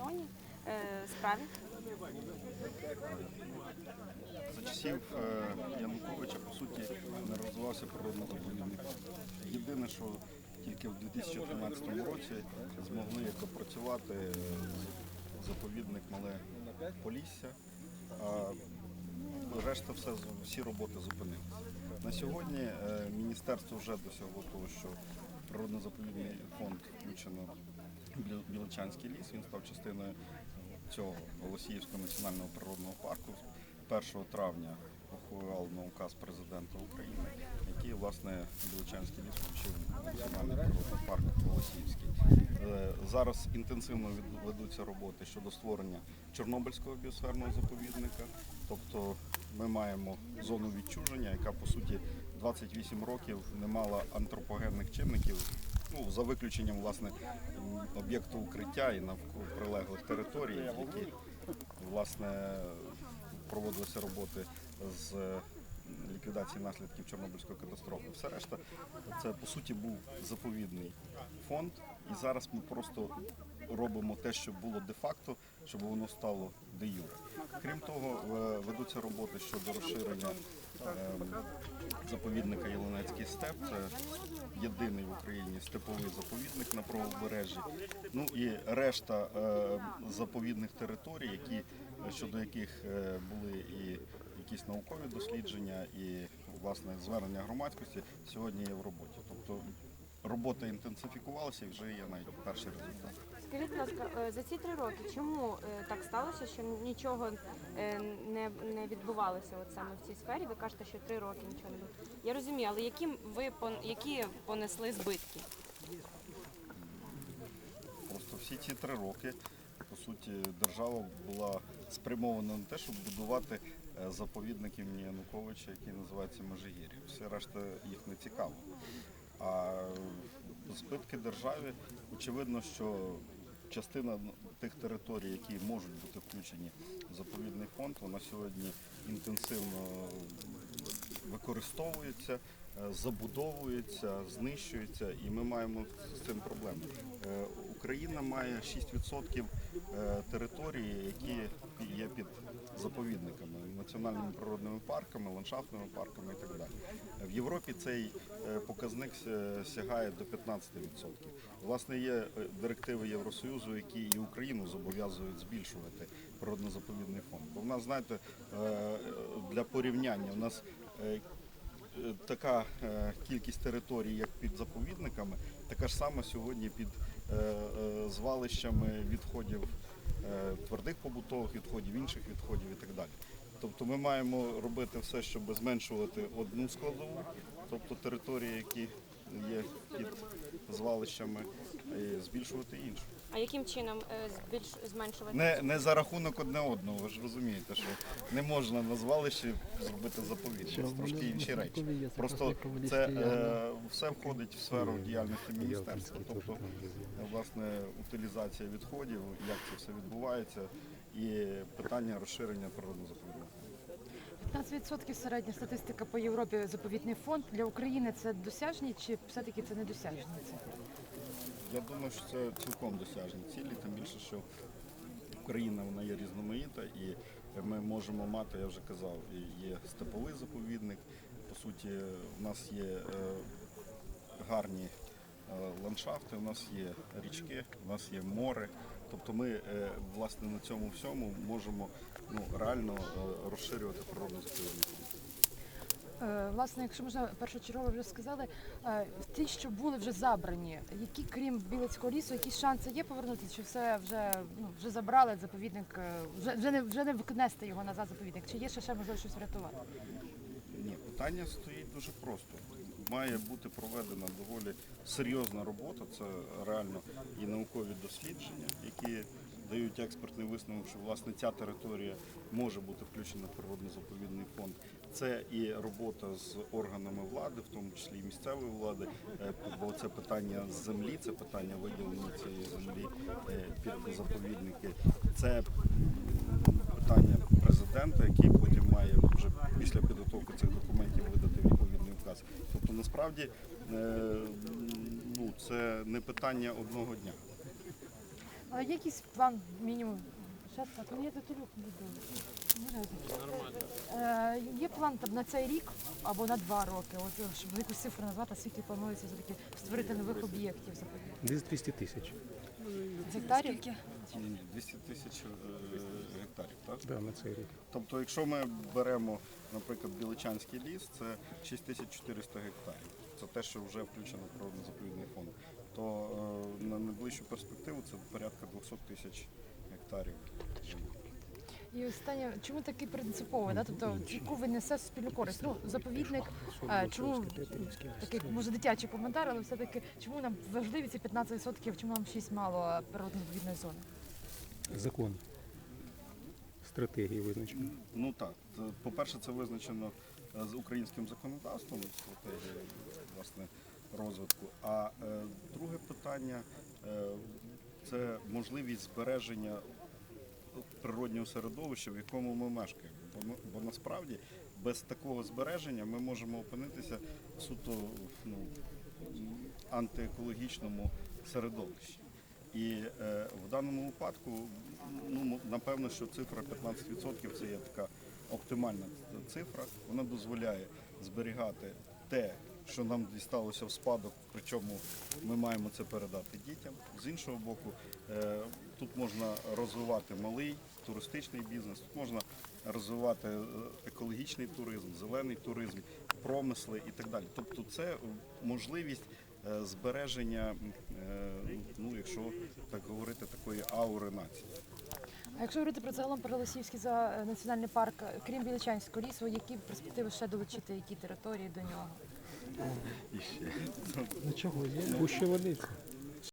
Херсоні е, справі? За часів е, Януковича, по суті, не розвивався природно-заповідний фонд. Єдине, що тільки в 2013 році змогли допрацювати заповідник Мале Полісся, а решта все, всі роботи зупинилися. На сьогодні е, міністерство вже досягло того, що природно-заповідний фонд включено Білочанський ліс. Він став частиною цього Голосіївського національного природного парку. 1 травня ухвалив на указ президента України, який власне Білочанський ліс включив національний природний парк Голосіївський. Е, Зараз інтенсивно ведуться роботи щодо створення Чорнобильського біосферного заповідника. Тобто ми маємо зону відчуження, яка по суті 28 років не мала антропогенних чинників. Ну, за виключенням власне об'єкту укриття і навколо прилеглих територій, які власне проводилися роботи з е, ліквідації наслідків Чорнобильської катастрофи. Все решта це по суті був заповідний фонд, і зараз ми просто робимо те, що було де-факто, щоб воно стало де юре. Крім того, е, ведуться роботи щодо розширення ем, заповідника Єленецький степ. Це єдиний в Україні степовий заповідник на правобережжі. Ну і решта е, заповідних територій, які щодо яких е, були і якісь наукові дослідження, і власне звернення громадськості сьогодні є в роботі. Тобто робота інтенсифікувалася і вже є навіть перші результати. Скажіть, будь ласка, е, за ці три роки чому е, так сталося, що нічого е, не, не відбувалося от саме в цій сфері? Ви кажете, що три роки нічого не було. Я розумію, але які ви які понесли збитки? Просто всі ці три роки, по суті, держава була спрямована на те, щоб будувати заповідник імені Януковича, який називається Межигір'я. Все решта їх не цікаво. А збитки державі, очевидно, що частина тих територій, які можуть бути включені в заповідний фонд, вона сьогодні інтенсивно використовується, е, забудовується, знищується, і ми маємо з цим проблеми. Україна має 6% е, території, які є під заповідниками, національними природними парками, ландшафтними парками і так далі. В Європі цей е, показник сягає до 15%. Власне, є е, директиви Євросоюзу, які і Україну зобов'язують збільшувати природно-заповідний фонд. Бо в нас, знаєте, для порівняння, у нас така кількість територій, як під заповідниками, така ж сама сьогодні під звалищами відходів е, твердих побутових відходів, інших відходів і так далі. Тобто ми маємо робити все, щоб зменшувати одну складову, тобто території, які є під звалищами, і збільшувати іншу. А яким чином е, збільш зменшувати? Не, не за рахунок одне одного, ви ж розумієте, що не можна на звалищі зробити заповідник. Це трошки інші речі. Просто це е, все входить в сферу діяльності міністерства. Тобто, е, власне, утилізація відходів, як це все відбувається, і питання розширення природного заповідного. 15% середня статистика по Європі заповітний фонд. Для України це досяжні чи все-таки це недосяжні цифри? Я думаю, що це цілком досяжні цілі, тим більше, що Україна вона є різноманіта, і ми можемо мати, я вже казав, є степовий заповідник. По суті, в нас є е, гарні е, ландшафти, у нас є річки, у нас є море. Тобто ми е, власне на цьому всьому можемо ну, реально розширювати природну заповідник. Е, Власне, якщо можна першочергово вже сказали, е, ті, що були вже забрані, які крім Білицького лісу, якісь шанси є повернутися, чи все вже ну вже забрали заповідник, е, вже вже не вже не вкнести його назад заповідник? Чи є ще ще можливо щось врятувати? Ні, питання стоїть дуже просто. Має бути проведена доволі серйозна робота, це реально і наукові дослідження, які дають експертний висновок, що власне ця територія може бути включена в природно-заповідний фонд. Це і робота з органами влади, в тому числі і місцевої влади, е, бо це питання землі, це питання виділення цієї землі е, під заповідники. Це питання президента, який потім має вже після підготовки цих документів видати відповідний указ. Тобто насправді е, ну, це не питання одного дня. Є якийсь план мінімум. Ще так, ну я тут руку буду. Може, я так? Е, Є план там, на цей рік або на два роки, от, е, щоб якусь цифру назвати, скільки планується все-таки створити нових об'єктів. Десь 200 тисяч. З гектарів? Ні, ні, 200 тисяч е, гектарів, так? Да, на цей рік. Тобто, якщо ми беремо, наприклад, Біличанський ліс, це 6400 гектарів. Це те, що вже включено в природно-заповідний фонд. Е, найближчу перспективу це порядка 200 тисяч гектарів. І останнє, чому такий принциповий? Да? Тобто, яку ви несе суспільну користь? Ну, заповідник, е, чому такий, може, дитячий коментар, але все-таки чому нам важливі ці 15%, чому нам 6 мало природно-заповідної зони? Закон. Стратегії визначено. Ну так, по-перше, це визначено е, з українським законодавством, стратегією власне розвитку. А е, друге питання е, це можливість збереження природнього середовища, в якому ми мешкаємо. Бо, насправді без такого збереження ми можемо опинитися суто в ну, антиекологічному середовищі. І е, в даному випадку, ну напевно, що цифра 15% це є така оптимальна цифра. Вона дозволяє зберігати те, що нам дісталося в спадок, причому ми маємо це передати дітям. З іншого боку, е, тут можна розвивати малий туристичний бізнес, тут можна розвивати е, екологічний туризм, зелений туризм, промисли і так далі. Тобто це можливість е, збереження, ну якщо так говорити, такої аури нації. А якщо говорити про загалом про Лосівський за національний парк, крім Біличанського лісу, які перспективи ще долучити, які території до нього? І ще Ну чого є? Пуще водиця.